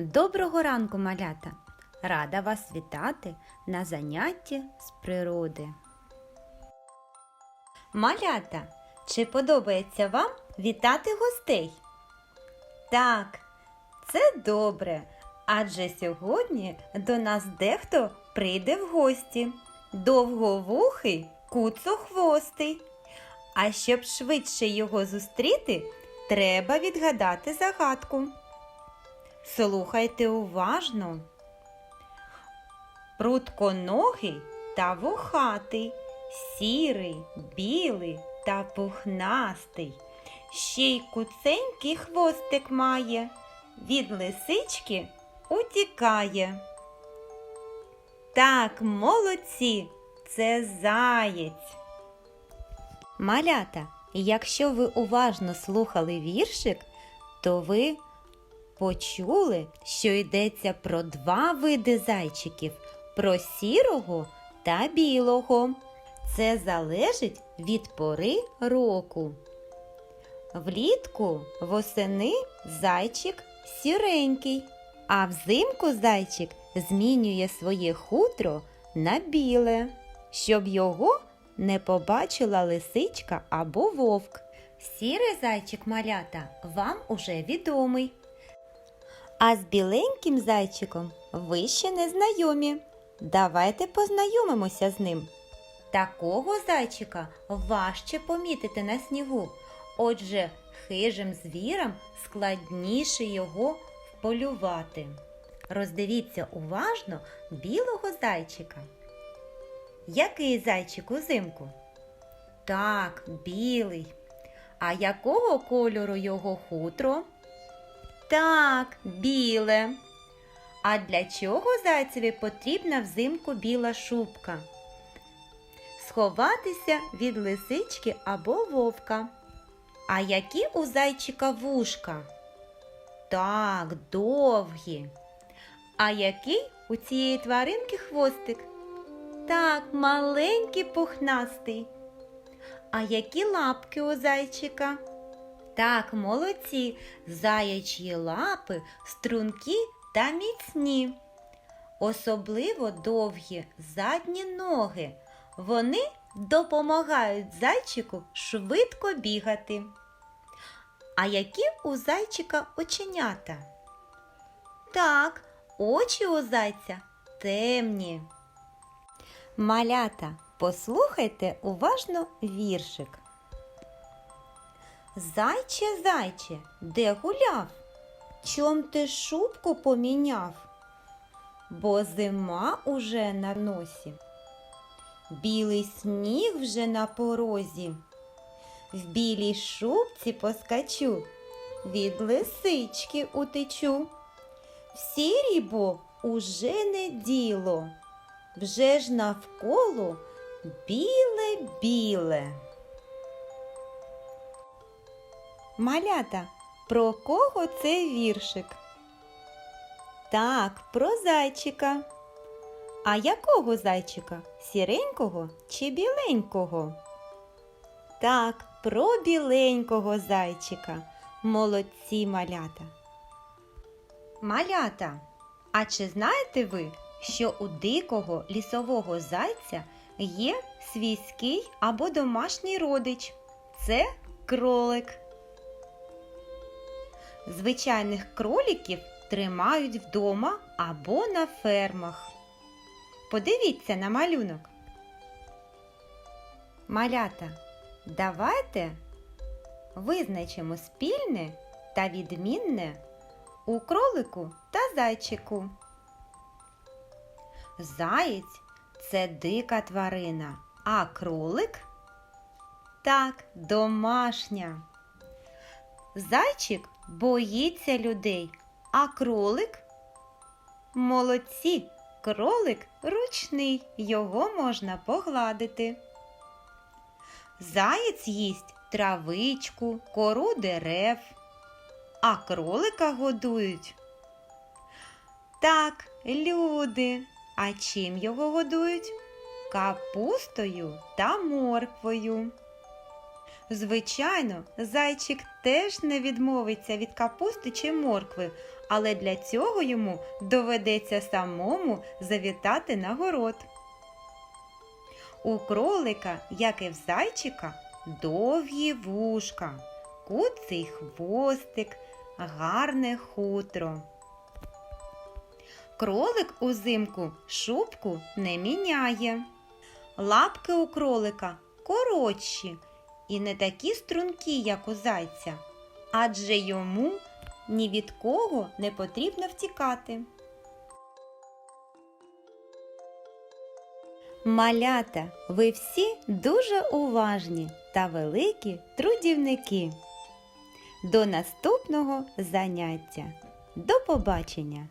Доброго ранку, малята! Рада вас вітати на занятті з природи. Малята, чи подобається вам вітати гостей? Так, це добре, адже сьогодні до нас дехто прийде в гості. Довговухий куцохвостий. А щоб швидше його зустріти, треба відгадати загадку. Слухайте уважно. Прутконогий та вухатий, сірий, білий та пухнастий. Ще й куценький хвостик має, від лисички утікає. Так, молодці, це заєць. Малята, якщо ви уважно слухали віршик, то ви почули, що йдеться про два види зайчиків про сірого та білого. Це залежить від пори року. Влітку восени зайчик сіренький, а взимку зайчик змінює своє хутро на біле, щоб його не побачила лисичка або вовк. Сірий зайчик малята вам уже відомий. А з біленьким зайчиком ви ще не знайомі. Давайте познайомимося з ним. Такого зайчика важче помітити на снігу. Отже, хижим звірам складніше його вполювати. Роздивіться уважно білого зайчика. Який зайчик узимку? Так, білий. А якого кольору його хутро? Так, біле. А для чого зайцеві потрібна взимку біла шубка? Сховатися від лисички або вовка. А які у зайчика вушка? Так, довгі. А який у цієї тваринки хвостик? Так, маленький пухнастий. А які лапки у зайчика? Так, молодці, заячі лапи стрункі та міцні. Особливо довгі задні ноги. Вони допомагають зайчику швидко бігати. А які у зайчика оченята? Так, очі у зайця темні. Малята, послухайте уважно віршик. Зайче, зайче, де гуляв? Чом ти шубку поміняв? Бо зима уже на носі, білий сніг вже на порозі. В білій шубці поскачу, від лисички утечу. В сірій бо уже не діло, вже ж навколо біле-біле. Малята, про кого це віршик? Так, про зайчика. А якого зайчика? Сіренького чи біленького? Так, про біленького зайчика. Молодці малята. Малята, а чи знаєте ви, що у дикого лісового зайця є свійський або домашній родич? Це кролик. Звичайних кроліків тримають вдома або на фермах. Подивіться на малюнок. Малята, давайте визначимо спільне та відмінне у кролику та зайчику. Заєць це дика тварина, а кролик так, домашня. Зайчик боїться людей, а кролик молодці. Кролик ручний, його можна погладити. Заєць їсть травичку, кору дерев, а кролика годують. Так, люди. А чим його годують? Капустою та морквою. Звичайно, зайчик теж не відмовиться від капусти чи моркви, але для цього йому доведеться самому завітати на город. У кролика, як і в зайчика, довгі вушка, куций хвостик, гарне хутро. Кролик узимку шубку не міняє. Лапки у кролика коротші і не такі стрункі, як у зайця, адже йому ні від кого не потрібно втікати. Малята, ви всі дуже уважні та великі трудівники. До наступного заняття. До побачення!